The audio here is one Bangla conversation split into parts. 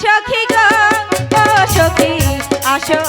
সখী গো সখী আসো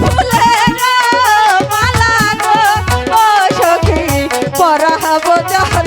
ফুলের মালা গো যার